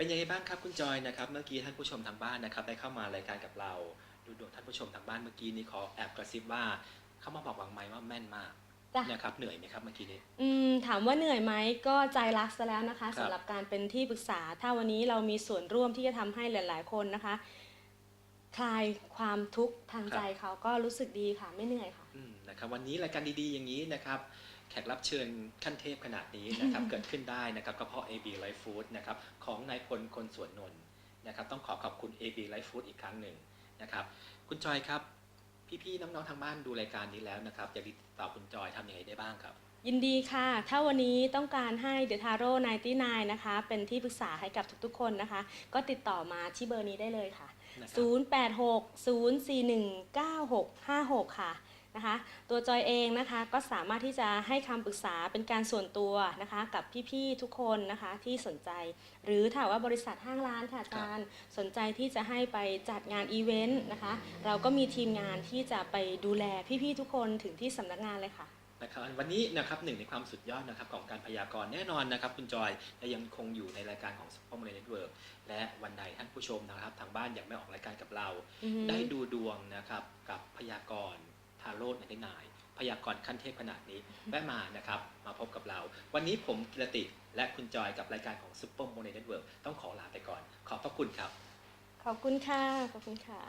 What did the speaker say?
เป็นยังไงบ้างครับคุณจอยนะครับ เมื่อกี้ท่านผู้ชมทางบ้านนะครับ ได้เข้ามารายการกับเราดูดวงท่านผู้ชมทางบ้านเมื่อกี้นี้ขอแอบกระซิบว่า เข้ามาบอกหวังไหมว่าแม่นมากจ้ะ นะครับเหนื่อยไหมครับเมื่อกี้นี้ อืมถามว่าเหนื่อยไหมก็ใจรักซะแล้วนะคะครับ สำหรับการเป็นที่ปรึกษา ถ้าวันนี้เรามีส่วนร่วมที่จะทำให้หลาย ๆ คนนะคะ คลายความทุกข์ทางใจเขาก็รู้สึกดีค่ะไม่เหนื่อยค่ะ อืมนะครับวันนี้รายการดีๆอย่างนี้นะครับ แขกรับเชิญขั้นเทพขนาดนี้นะครับ เกิดขึ้นได้นะครับก็เพราะ AB Life Food นะครับของนายพลคนสวนนนท์นะครับ ต้องขอขอบคุณ AB Life Food อีกครั้งหนึ่งนะครับ คุณจอยครับ พี่ๆน้องๆทางบ้านดูรายการนี้แล้วนะครับอยากติดต่อคุณจอยทำยังไงได้บ้างครับ ยินดีค่ะ ถ้าวันนี้ต้องการให้เด e t ทาโร่99 นะคะ เป็นที่ปรึกษาให้กับทุกๆ คนนะคะ ก็ติดต่อมาที่เบอร์นี้ได้เลยค่ะ0860419656 ค่ะ นะคะ ตัวจอยเองนะคะก็สามารถที่จะให้คำปรึกษาเป็นการส่วนตัวนะคะกับพี่ๆทุกคนนะคะที่สนใจ หรือถ้าว่าบริษัทห้างร้านค่ะอาจารย์สนใจที่จะให้ไปจัดงานอีเวนต์นะคะ เราก็มีทีมงานที่จะไปดูแลพี่ๆทุกคนถึงที่สำนักงานเลยค่ะนะครับวันนี้นะครับหนึ่งในความสุดยอดนะครับของการพยากรณ์แน่นอนนะครับคุณจอยและยังคงอยู่ในรายการของ Super m o n e y Network และวันใดท่านผู้ชมนะครับ ทางบ้านอยากไม่ออกรายการกับเราอือฮึได้ดูดวงนะครับกับพยากรณ์ ทาโรดในได้นาย พยากรณ์ขั้นเทพขนาดนี้แวะมานะครับ มาพบกับเรา วันนี้ผมกิรติและคุณจอยกับรายการของ Super m o n e y Network ต้องขอลาไปก่อน ขอบพระคุณครับ ขอบคุณค่ะ ขอบคุณค่ะ